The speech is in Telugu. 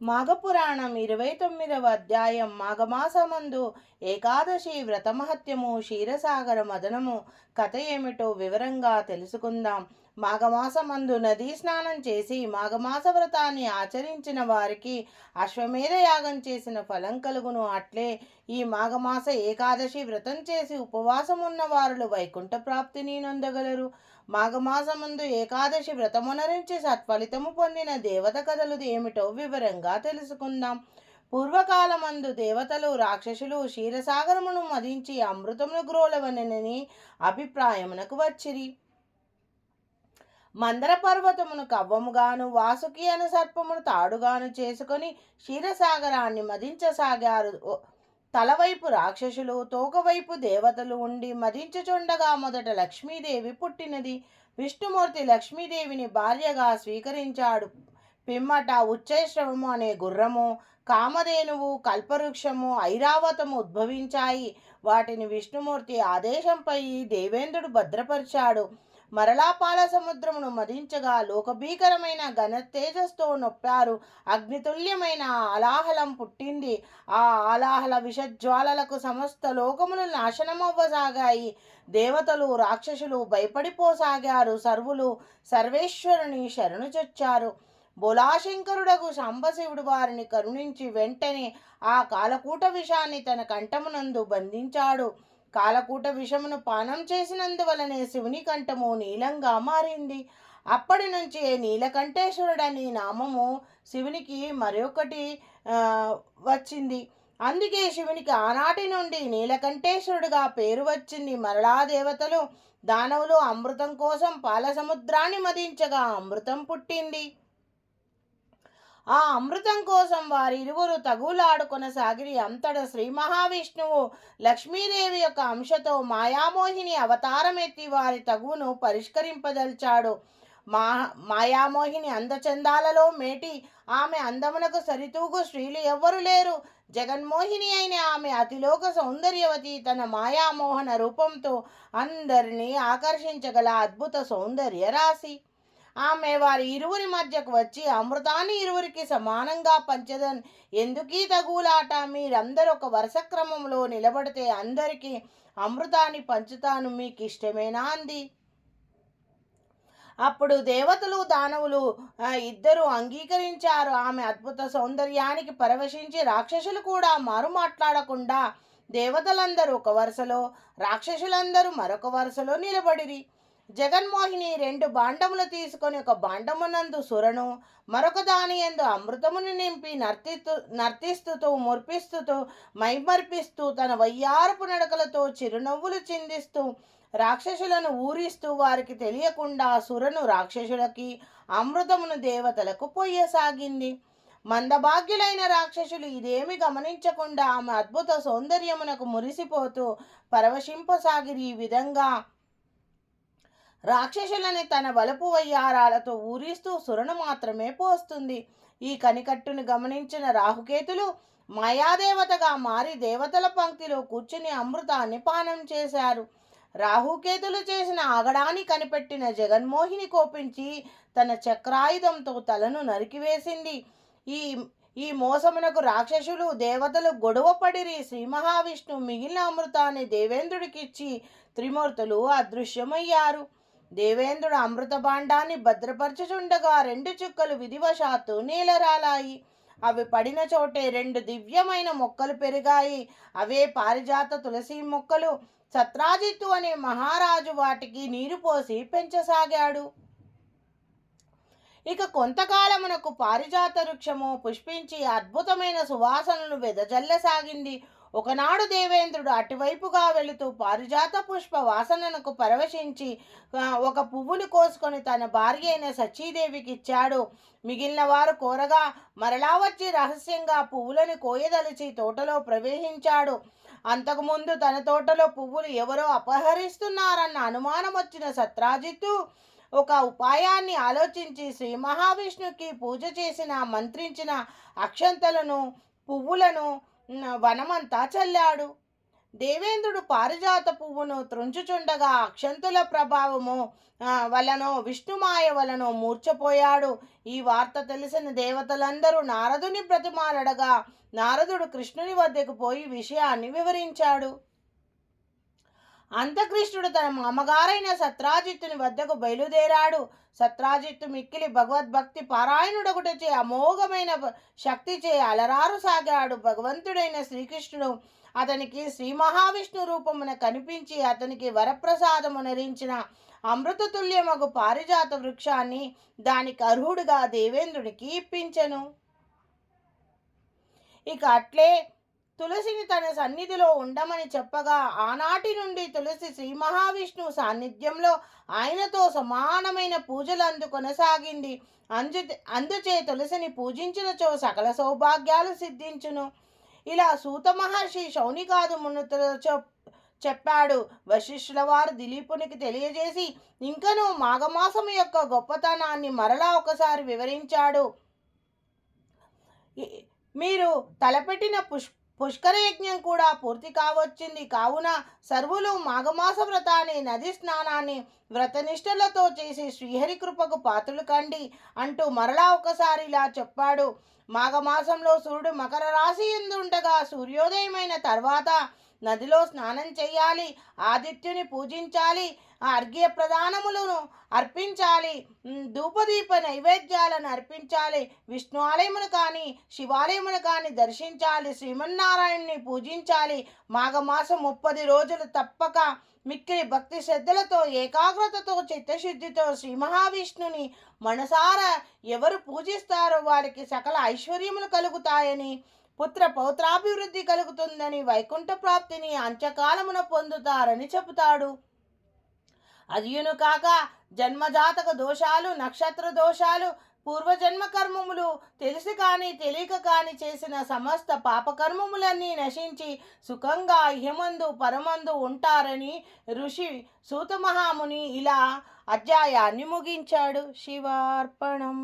మాఘపురాణం ఇరవై తొమ్మిదవ అధ్యాయం మాఘమాసమందు ఏకాదశి వ్రతమహత్యము క్షీరసాగర మదనము కథ ఏమిటో వివరంగా తెలుసుకుందాం. మాఘమాసమందు నదీ స్నానం చేసి మాఘమాస వ్రతాన్ని ఆచరించిన వారికి అశ్వమేధ యాగం చేసిన ఫలం కలుగును. అట్లే ఈ మాఘమాస ఏకాదశి వ్రతం చేసి ఉపవాసం ఉన్న వారులు వైకుంఠ ప్రాప్తిని నొందగలరు. మాఘమాసముందు ఏకాదశి వ్రతమునరించి సత్ఫలితము పొందిన దేవత కథలు ఏమిటో వివరంగా తెలుసుకుందాం. పూర్వకాలమందు దేవతలు రాక్షసులు క్షీరసాగరమును మదించి అమృతమును గ్రోలవనని అభిప్రాయమునకు వచ్చిరి. మందర పర్వతమును కవ్వముగాను వాసుకి అను సర్పమును తాడుగాను చేసుకొని క్షీరసాగరాన్ని మదించసాగారు. తలవైపు రాక్షసులు తోకవైపు దేవతలు ఉండి మదించుచుండగా మొదట లక్ష్మీదేవి పుట్టినది. విష్ణుమూర్తి లక్ష్మీదేవిని భార్యగా స్వీకరించాడు. పిమ్మట ఉచ్చైశ్రవము అనే గుర్రము కామధేనువు కల్పవృక్షము ఐరావతము ఉద్భవించాయి. వాటిని విష్ణుమూర్తి ఆదేశంపై దేవేంద్రుడు భద్రపరిచాడు. మరలా పాల సముద్రమును మదించగా లోకభీకరమైన ఘన తేజస్తో నొప్పారు. అగ్నితుల్యమైన ఆలాహలం పుట్టింది. ఆ ఆలాహల విషజ్వాలలకు సమస్త లోకములు నాశనమవ్వసాగాయి. దేవతలు రాక్షసులు భయపడిపోసాగారు. సర్వులు సర్వేశ్వరుని శరణు చొచ్చారు. బోలాశంకరుడకు సాంబశివుడు వారిని కరుణించి వెంటనే ఆ కాలకూట విషాన్ని తన కంఠమునందు బంధించాడు. కాలకూట విషమును పానం చేసినందువలనే శివుని కంఠము నీలంగా మారింది. అప్పటి నుంచి నీలకంఠేశ్వరుడని నామము శివునికి మరొకటి వచ్చింది. అందుకే శివునికి ఆనాటి నుండి నీలకంఠేశ్వరుడుగా పేరు వచ్చింది. మరలా దేవతలు దానవులు అమృతం కోసం పాల సముద్రాన్ని మదించగా అమృతం పుట్టింది. ఆ అమృతం కోసం వారి ఇరువురు తగులాడుకొనసాగిరి అంతట శ్రీ మహావిష్ణువు లక్ష్మీదేవి యొక్క అంశతో మాయామోహిని అవతారమెత్తి వారి తగువును పరిష్కరింపదల్చాడు. మా మాయామోహిని అందచందాలలో మేటి ఆమె అందమునకు సరితూగు స్త్రీలు ఎవ్వరు లేరు. జగన్మోహిని అయిన ఆమె అతిలోక సౌందర్యవతి తన మాయామోహన రూపంతో అందరినీ ఆకర్షించగల అద్భుత సౌందర్య రాశి ఆమె వారి ఇరువురి మధ్యకు వచ్చి అమృతాన్ని ఇరువురికి సమానంగా పంచదన్. ఎందుకీ తగులాట మీరందరూ ఒక వరుస క్రమంలో నిలబడితే అందరికీ అమృతాన్ని పంచుతాను. మీకు ఇష్టమేనా అంది. అప్పుడు దేవతలు దానవులు ఇద్దరు అంగీకరించారు. ఆమె అద్భుత సౌందర్యానికి పరవశించి రాక్షసులు కూడా మారు మాట్లాడకుండా దేవతలందరూ ఒక వరుసలో రాక్షసులందరూ మరొక వరుసలో నిలబడిరి. జగన్మోహిని రెండు బాండములు తీసుకొని ఒక బాండమునందు సురను మరొక దాని ఎందు అమృతమును నింపి నర్తిస్తూ నర్తిస్తుతూ ముర్పిస్తుతూ మైమర్పిస్తూ తన వయ్యారపు నడకలతో చిరునవ్వులు చిందిస్తూ రాక్షసులను ఊరిస్తూ వారికి తెలియకుండా సురను రాక్షసులకి అమృతమును దేవతలకు పొయ్యసాగింది. మందభాగ్యులైన రాక్షసులు ఇదేమి గమనించకుండా ఆమె అద్భుత సౌందర్యమునకు మురిసిపోతూ పరవశింపసాగిరి ఈ విధంగా రాక్షసులని తన వలపు వయ్యారాలతో ఊరిస్తూ సురను మాత్రమే పోస్తుంది. ఈ కనికట్టును గమనించిన రాహుకేతులు మాయాదేవతగా మారి దేవతల పంక్తిలో కూర్చుని అమృతాన్ని పానం చేశారు. రాహుకేతులు చేసిన ఆగడాన్ని కనిపెట్టిన జగన్మోహిని కోపించి తన చక్రాయుధంతో తలను నరికివేసింది. ఈ ఈ మోసమునకు రాక్షసులు దేవతలు గొడవపడిరి శ్రీ మహావిష్ణు మిగిలిన అమృతాన్ని దేవేంద్రుడికిచ్చి త్రిమూర్తులు అదృశ్యమయ్యారు. దేవేంద్రుడు అమృత భాండాన్ని భద్రపరచుచుండగా రెండు చుక్కలు విధివశాత్తు నీలరాలాయి. అవి పడిన చోటే రెండు దివ్యమైన మొక్కలు పెరిగాయి. అవే పారిజాత తులసి మొక్కలు. సత్రాజిత్తు అనే మహారాజు వాటికి నీరు పోసి పెంచసాగాడు. ఇక కొంతకాలమునకు పారిజాత వృక్షము పుష్పించి అద్భుతమైన సువాసనలు వెదజల్లసాగింది. ఒకనాడు దేవేంద్రుడు అటువైపుగా వెళుతూ పారిజాత పుష్ప వాసనకు పరవశించి ఒక పువ్వును కోసుకొని తన భార్య అయిన సచీదేవికి ఇచ్చాడు. మిగిలిన వారు కోరగా మరలా వచ్చి రహస్యంగా పువ్వులను కోయదలిచి తోటలో ప్రవేశించాడు. అంతకుముందు తన తోటలో పువ్వులు ఎవరో అపహరిస్తున్నారన్న అనుమానం వచ్చిన సత్రాజిత్తు ఒక ఉపాయాన్ని ఆలోచించి శ్రీ మహావిష్ణుకి పూజ చేసిన మంత్రించిన అక్షంతలను పువ్వులను వనమంతా చల్లాడు. దేవేంద్రుడు పారిజాత పువ్వును త్రుంచుచుండగా అక్షంతుల ప్రభావము వలనో విష్ణుమాయ వలనో మూర్చపోయాడు ఈ వార్త తెలిసిన దేవతలందరూ నారదుని బ్రతిమాలడగా నారదుడు కృష్ణుని వద్దకు పోయి విషయాన్ని వివరించాడు. అంతకృష్ణుడు తన మామగారైన సత్రాజిత్తుని వద్దకు బయలుదేరాడు. సత్రాజిత్తు మిక్కిలి భగవద్భక్తి పారాయణుడొకటచే అమోఘమైన శక్తి శక్తిచే అలరారు సాగాడు. భగవంతుడైన శ్రీకృష్ణుడు అతనికి శ్రీ మహావిష్ణు రూపమున కనిపించి అతనికి వరప్రసాదము నరించిన అమృతతుల్యమగు పారిజాత వృక్షాన్ని దానికి అర్హుడుగా దేవేంద్రుడికి ఇప్పించెను. ఇక అట్లే తులసిని తన సన్నిధిలో ఉండమని చెప్పగా ఆనాటి నుండి తులసి శ్రీ మహావిష్ణువు సాన్నిధ్యంలో ఆయనతో సమానమైన పూజలందు కొనసాగింది. అందు అందుచే తులసిని పూజించినచో సకల సౌభాగ్యాలు సిద్ధించును. ఇలా సూత మహర్షి శౌనికాదు మునుతులతో చెప్పాడు. వశిష్ఠుల వారు దిలీపునికి తెలియజేసి ఇంకనూ మాఘమాసం యొక్క గొప్పతనాన్ని మరలా ఒకసారి వివరించాడు. మీరు తలపెట్టిన పుష్ పుష్కర యజ్ఞం కూడా పూర్తి కావచ్చింది. కావున సర్వులు మాఘమాస వ్రతాన్ని నది స్నానాన్ని వ్రతనిష్టలతో చేసి శ్రీహరి కృపకు పాత్రలు కండి అంటూ మరలా ఒకసారి ఇలా చెప్పాడు. మాఘమాసంలో సూర్యుడు మకర రాశి ఎందుండగా సూర్యోదయమైన తర్వాత నదిలో స్నానం చేయాలి ఆదిత్యుని పూజించాలి అర్ఘ్య ప్రదానములను అర్పించాలి. ధూపదీప నైవేద్యాలను అర్పించాలి. విష్ణు ఆలయమును కానీ శివాలయమును కానీ దర్శించాలి. శ్రీమన్నారాయణ్ణి పూజించాలి. మాఘమాసం ముప్పది రోజులు తప్పక మిక్కిలి భక్తి శ్రద్ధలతో ఏకాగ్రతతో చిత్తశుద్ధితో శ్రీ మహావిష్ణుని మనసారా ఎవరు పూజిస్తారో వారికి సకల ఐశ్వర్యములు కలుగుతాయని పుత్ర పౌత్రాభివృద్ధి కలుగుతుందని వైకుంఠ ప్రాప్తిని అంత్యకాలమున పొందుతారని చెబుతాడు. అదియును కాక జన్మజాతక దోషాలు నక్షత్ర దోషాలు పూర్వజన్మ కర్మములు తెలిసి కానీ తెలియక కానీ చేసిన సమస్త పాపకర్మములన్నీ నశించి సుఖంగా ఇహమందు పరమందు ఉంటారని ఋషి సూతమహాముని ఇలా అధ్యాయాన్ని ముగించాడు. శివార్పణం.